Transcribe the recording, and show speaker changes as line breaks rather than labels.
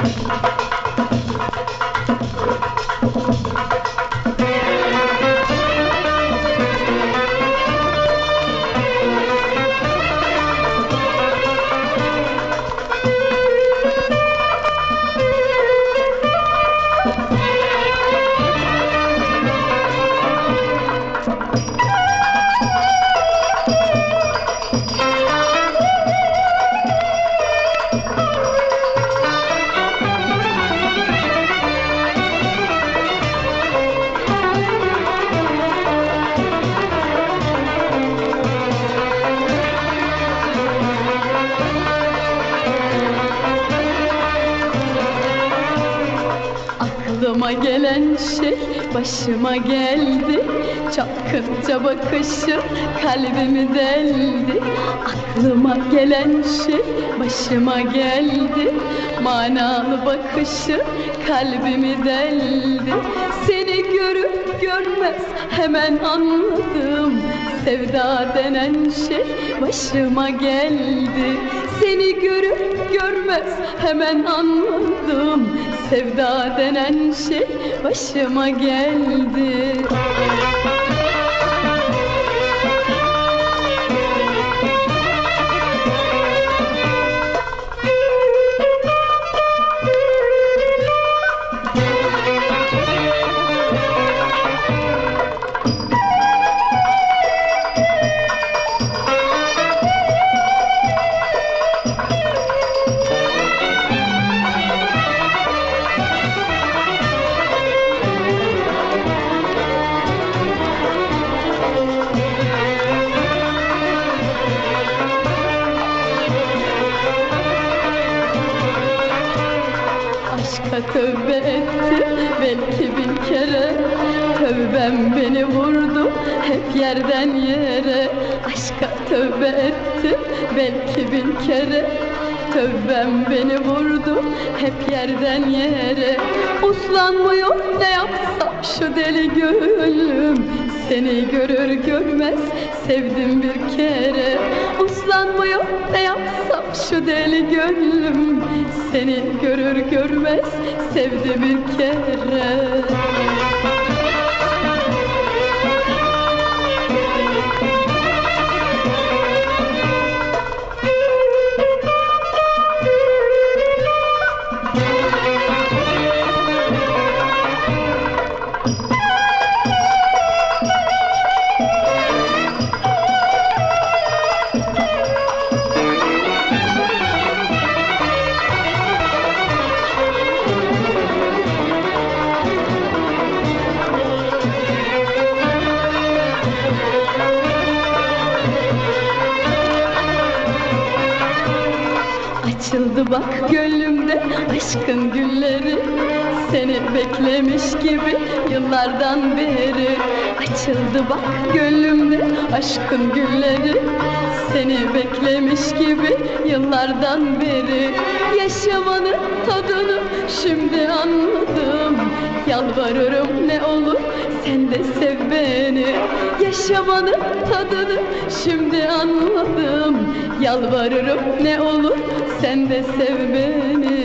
Thank you. Aklıma gelen şey başıma geldi. Çapkınca bakışı kalbimi deldi Aklıma gelen şey başıma geldi. Manalı bakışı kalbimi deldi Seni görüp görmez hemen anladım Sevda denen şey başıma geldi. Seni görüp görmez hemen anladım. Sevda denen şey başıma geldi Aşka tövbe ettim belki bin kere. Tövbem beni vurdu hep yerden yere. Aşka tövbe ettim belki bin kere. Tövbem beni vurdu hep yerden yere. Uslanmıyor ne yapsam şu deli gönlüm Seni görür görmez sevdim bir kere. Uslanmıyor ne yapsam şu deli gönlüm. Seni görür görmez sevdi bir kere Açıldı bak gönlümde aşkın gülleri. Seni beklemiş gibi yıllardan beri Açıldı bak gönlümde aşkın gülleri Seni beklemiş gibi yıllardan beri Yaşamanın tadını şimdi anladım. Yalvarırım ne olur sen de sev beni. Yaşamanın tadını şimdi anladım. Yalvarırım ne olur sen de sev beni